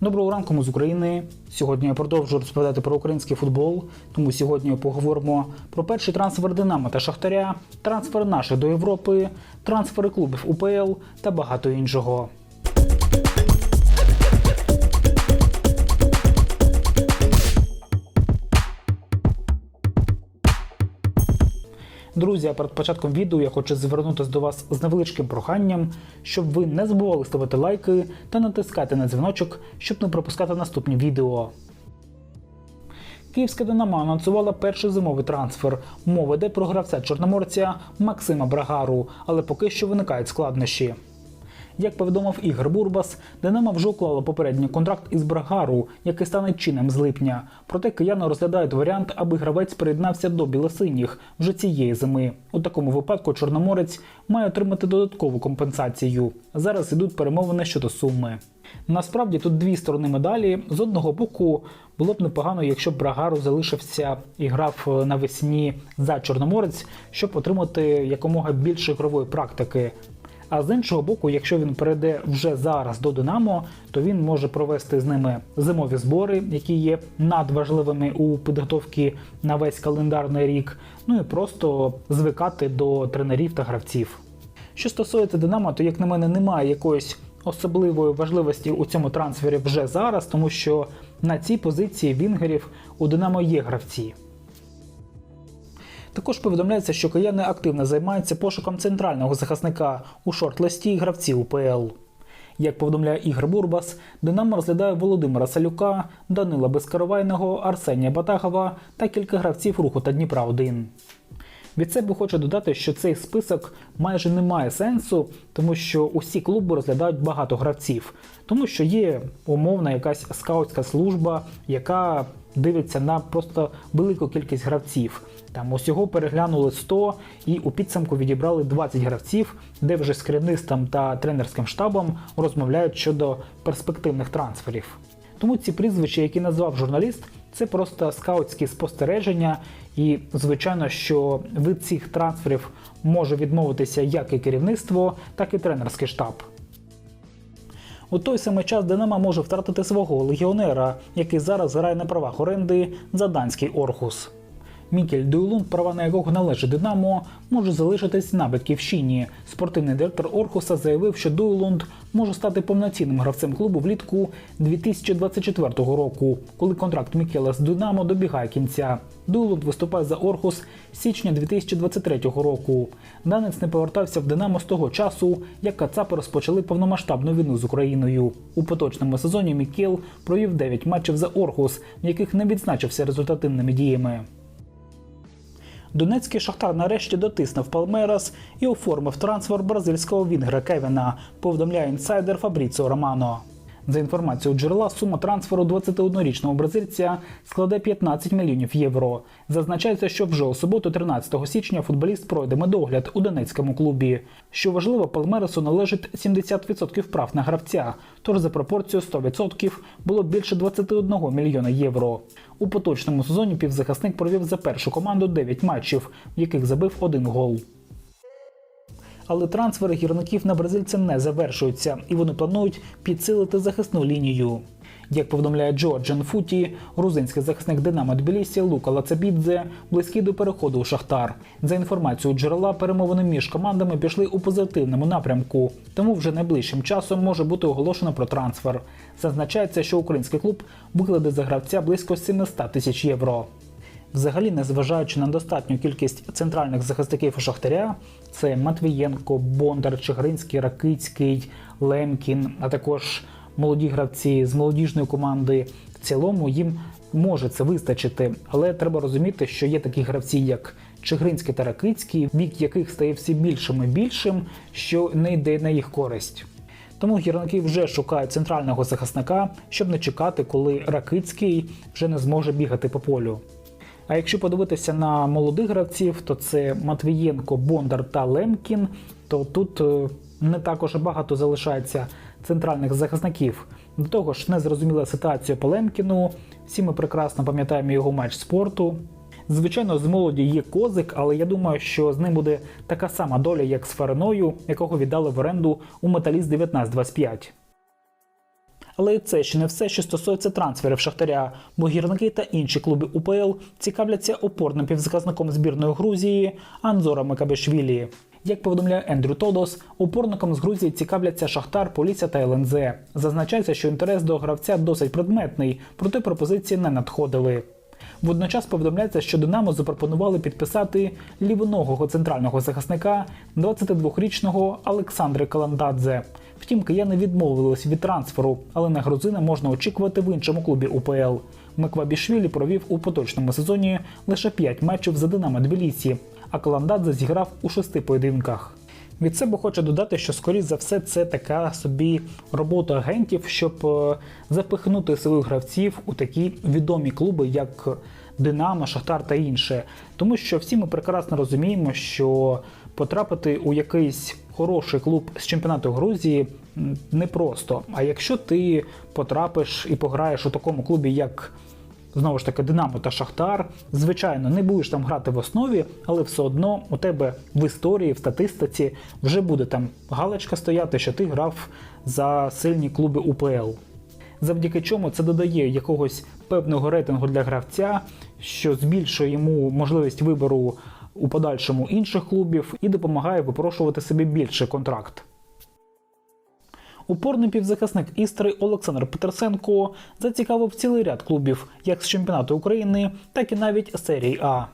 Доброго ранку, ми з України. Сьогодні я продовжую розповідати про український футбол. Тому сьогодні поговоримо про перший трансфер Динамо та Шахтаря, трансфер наших до Європи, трансфери клубів УПЛ та багато іншого. Друзі, а перед початком відео я хочу звернутися до вас з невеличким проханням, щоб ви не забували ставити лайки та натискати на дзвіночок, щоб не пропускати наступні відео. Київська Динамо анонсувала перший зимовий трансфер. Мова йде про гравця чорноморця Максима Брагару, але поки що виникають складнощі. Як повідомив Ігор Бурбас, Динамо вже уклало попередній контракт із Брагару, який стане чинним з липня. Проте кияни розглядають варіант, аби гравець приєднався до білосиніх вже цієї зими. У такому випадку Чорноморець має отримати додаткову компенсацію. Зараз ідуть перемовини щодо суми. Насправді тут дві сторони медалі. З одного боку, було б непогано, якщо б Брагару залишився і грав е, навесні за Чорноморець, щоб отримати якомога більше ігрової практики. А з іншого боку, якщо він перейде вже зараз до Динамо, то він може провести з ними зимові збори, які є надважливими у підготовці на весь календарний рік. Ну і просто звикати до тренерів та гравців. Що стосується Динамо, то як на мене немає якоїсь особливої важливості у цьому трансфері вже зараз, тому що на цій позиції вінгерів у Динамо є гравці. Також повідомляється, що кияни активно займаються пошуком центрального захисника у шорт-листі гравців УПЛ. Як повідомляє Ігор Бурбас, Динамо розглядає Володимира Салюка, Данила Безкаровайного, Арсенія Батагова та кілька гравців руху та Дніпра 1 від себе хочу додати, що цей список майже не має сенсу, тому що усі клуби розглядають багато гравців, тому що є умовна якась скаутська служба, яка дивиться на просто велику кількість гравців. Там усього переглянули 100 і у підсумку відібрали 20 гравців, де вже з керівництвом та тренерським штабом розмовляють щодо перспективних трансферів. Тому ці прізвища, які назвав журналіст, це просто скаутські спостереження, і звичайно, що від цих трансферів може відмовитися як і керівництво, так і тренерський штаб. У той самий час Динамо може втратити свого легіонера, який зараз грає на правах оренди за данський Орхус. Мікель Дуйлунд, права на якого належить Динамо, може залишитись на батьківщині. Спортивний директор Орхуса заявив, що Дуйлунд може стати повноцінним гравцем клубу влітку 2024 року, коли контракт Мікела з Динамо добігає кінця. Дуйлунд виступає за Орхус з січня 2023 року. Данець не повертався в Динамо з того часу, як Кацапи розпочали повномасштабну війну з Україною. У поточному сезоні Мікел провів 9 матчів за Орхус, в яких не відзначився результативними діями. Донецький шахтар нарешті дотиснув Палмерас і оформив трансфер бразильського вінгра Кевіна, повідомляє інсайдер Фабріціо Романо. За інформацією джерела, сума трансферу 21-річного бразильця складе 15 мільйонів євро. Зазначається, що вже у суботу, 13 січня, футболіст пройде медогляд у донецькому клубі. Що важливо, Палмересу належить 70% прав на гравця, тож за пропорцію 100% було більше 21 мільйона євро. У поточному сезоні півзахисник провів за першу команду 9 матчів, в яких забив один гол. Але трансфери гірників на бразильця не завершуються, і вони планують підсилити захисну лінію. Як повідомляє Джорджен Футі, грузинський захисник Динамо Тбілісі Лука Лацабідзе близький до переходу у Шахтар. За інформацією джерела, перемовини між командами пішли у позитивному напрямку, тому вже найближчим часом може бути оголошено про трансфер. Зазначається, що український клуб викладе за гравця близько 700 тисяч євро. Взагалі, незважаючи на достатню кількість центральних захисників Шахтаря, це Матвієнко, Бондар, Чигринський, Ракицький, Лемкін, а також молоді гравці з молодіжної команди. В цілому їм може це вистачити, але треба розуміти, що є такі гравці, як Чигринський та Ракицький, вік яких стає все більшим і більшим, що не йде на їх користь. Тому гірники вже шукають центрального захисника, щоб не чекати, коли Ракицький вже не зможе бігати по полю. А якщо подивитися на молодих гравців, то це Матвієнко, Бондар та Лемкін, то тут е, не також багато залишається центральних захисників. До того ж, незрозуміла ситуація по Лемкіну. Всі ми прекрасно пам'ятаємо його матч спорту. Звичайно, з молоді є козик, але я думаю, що з ним буде така сама доля, як з Фариною, якого віддали в оренду у Металіст 1925. Але і це ще не все, що стосується трансферів Шахтаря, бо гірники та інші клуби УПЛ цікавляться опорним півзаказником збірної Грузії Анзора Мекабешвілі. Як повідомляє Ендрю Тодос, опорником з Грузії цікавляться Шахтар, Полісся та ЛНЗ. Зазначається, що інтерес до гравця досить предметний, проте пропозиції не надходили. Водночас повідомляється, що Динамо запропонували підписати лівоногого центрального захисника 22-річного Олександра Каландадзе. Втім, кияни відмовились від трансферу, але на грузина можна очікувати в іншому клубі УПЛ. Меквабішвілі провів у поточному сезоні лише 5 матчів за Динамо Тбілісі, а Каландадзе зіграв у шести поєдинках. Від себе хочу додати, що скоріш за все це така собі робота агентів, щоб е, запихнути своїх гравців у такі відомі клуби, як Динамо, Шахтар та інше. Тому що всі ми прекрасно розуміємо, що потрапити у якийсь хороший клуб з чемпіонату Грузії непросто. А якщо ти потрапиш і пограєш у такому клубі, як знову ж таки Динамо та Шахтар. Звичайно, не будеш там грати в основі, але все одно у тебе в історії, в статистиці вже буде там галочка стояти, що ти грав за сильні клуби УПЛ. Завдяки чому це додає якогось певного рейтингу для гравця, що збільшує йому можливість вибору у подальшому інших клубів і допомагає випрошувати собі більший контракт. Упорний півзахисник Істри Олександр Петерсенко зацікавив цілий ряд клубів як з чемпіонату України, так і навіть серії А.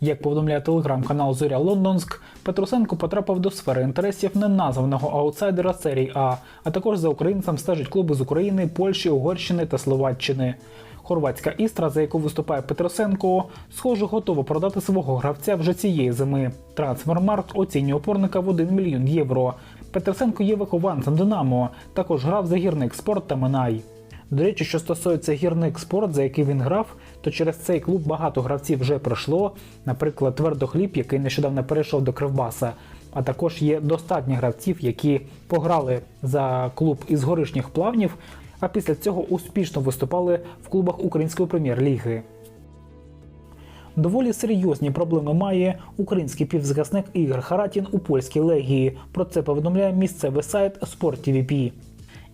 Як повідомляє телеграм-канал Зоря Лондонськ, Петросенко потрапив до сфери інтересів неназваного аутсайдера серії А, а також за українцем стежать клуби з України, Польщі, Угорщини та Словаччини. Хорватська істра, за яку виступає Петросенко, схоже, готова продати свого гравця вже цієї зими. Трансфермаркт оцінює опорника в 1 мільйон євро. Петросенко є вихованцем Динамо, також грав за гірник спорт та Минай. До речі, що стосується гірник спорт, за який він грав, то через цей клуб багато гравців вже пройшло. Наприклад, твердохліб, який нещодавно перейшов до Кривбаса. А також є достатньо гравців, які пограли за клуб із горишніх плавнів, а після цього успішно виступали в клубах Української прем'єр-ліги. Доволі серйозні проблеми має український півзахисник Ігор Харатін у польській легії. Про це повідомляє місцевий сайт Sport.tvp.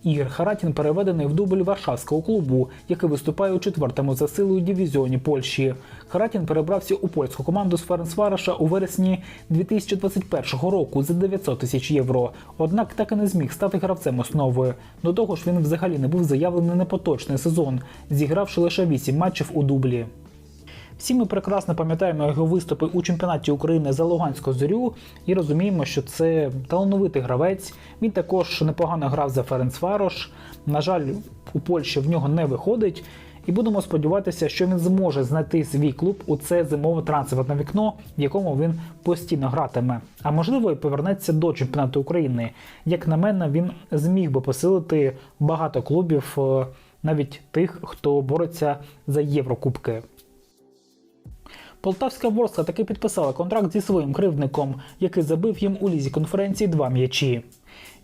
Ігор Харатін переведений в дубль Варшавського клубу, який виступає у четвертому за силою дивізіоні Польщі. Харатін перебрався у польську команду з Ференцвараша у вересні 2021 року за 900 тисяч євро. Однак так і не зміг стати гравцем основи. До того ж, він взагалі не був заявлений на поточний сезон, зігравши лише 8 матчів у дублі. Всі ми прекрасно пам'ятаємо його виступи у чемпіонаті України за Луганську зорю і розуміємо, що це талановитий гравець. Він також непогано грав за Ференцварош. На жаль, у Польщі в нього не виходить. І будемо сподіватися, що він зможе знайти свій клуб у це зимове трансферне вікно, в якому він постійно гратиме. А можливо, і повернеться до чемпіонату України. Як на мене, він зміг би посилити багато клубів, е, навіть тих, хто бореться за Єврокубки. Полтавська Ворска таки підписала контракт зі своїм кривдником, який забив їм у лізі конференції два м'ячі.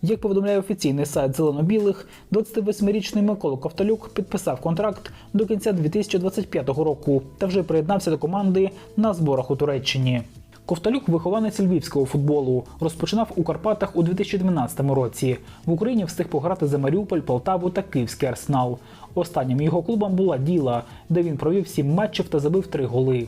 Як повідомляє офіційний сайт зелено-білих, 28-річний Микола Ковталюк підписав контракт до кінця 2025 року та вже приєднався до команди на зборах у Туреччині. Ковталюк вихованець львівського футболу, розпочинав у Карпатах у 2012 році. В Україні встиг пограти за Маріуполь, Полтаву та Київський Арсенал. Останнім його клубом була Діла, де він провів 7 матчів та забив 3 голи.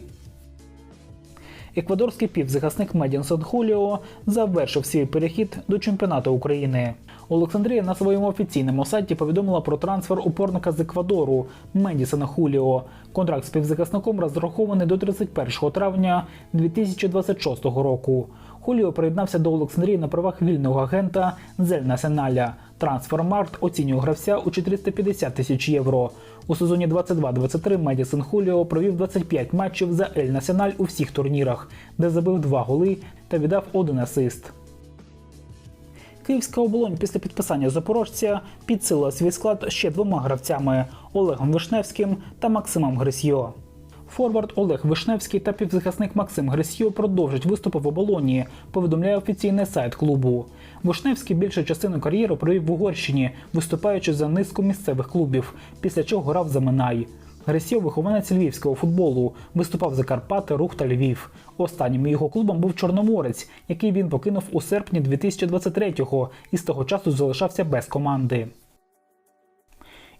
Еквадорський півзахисник Медінсон Хуліо завершив свій перехід до чемпіонату України. Олександрія на своєму офіційному сайті повідомила про трансфер упорника з Еквадору Медісона Хуліо. Контракт з півзахисником розрахований до 31 травня 2026 року. Хуліо приєднався до Олександрії на правах вільного агента Зель Насеналя. Трансфермаркт оцінює гравця у 450 тисяч євро. У сезоні 22-23 Медісон Хуліо провів 25 матчів за Ель Національ у всіх турнірах, де забив 2 голи та віддав один асист. Київська оболонь після підписання запорожця підсилила свій склад ще двома гравцями Олегом Вишневським та Максимом Грисьо. Форвард Олег Вишневський та півзахисник Максим Грисьо продовжать виступи в оболоні, повідомляє офіційний сайт клубу. Вишневський більшу частину кар'єри провів в Угорщині, виступаючи за низку місцевих клубів, після чого грав за Минай. Грисьо вихованець львівського футболу, виступав за Карпати, Рух та Львів. Останнім його клубом був Чорноморець, який він покинув у серпні 2023-го і з того часу залишався без команди.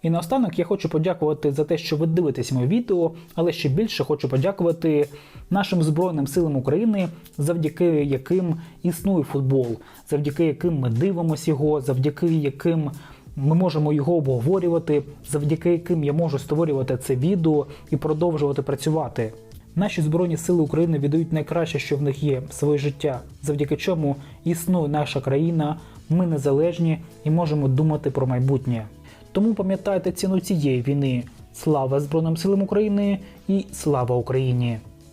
І наостанок я хочу подякувати за те, що ви дивитесь моє відео, але ще більше хочу подякувати нашим Збройним силам України, завдяки яким існує футбол, завдяки яким ми дивимося його, завдяки яким ми можемо його обговорювати, завдяки яким я можу створювати це відео і продовжувати працювати. Наші збройні сили України віддають найкраще, що в них є своє життя, завдяки чому існує наша країна. Ми незалежні і можемо думати про майбутнє. Тому пам'ятайте ціну цієї війни. Слава Збройним силам України і слава Україні!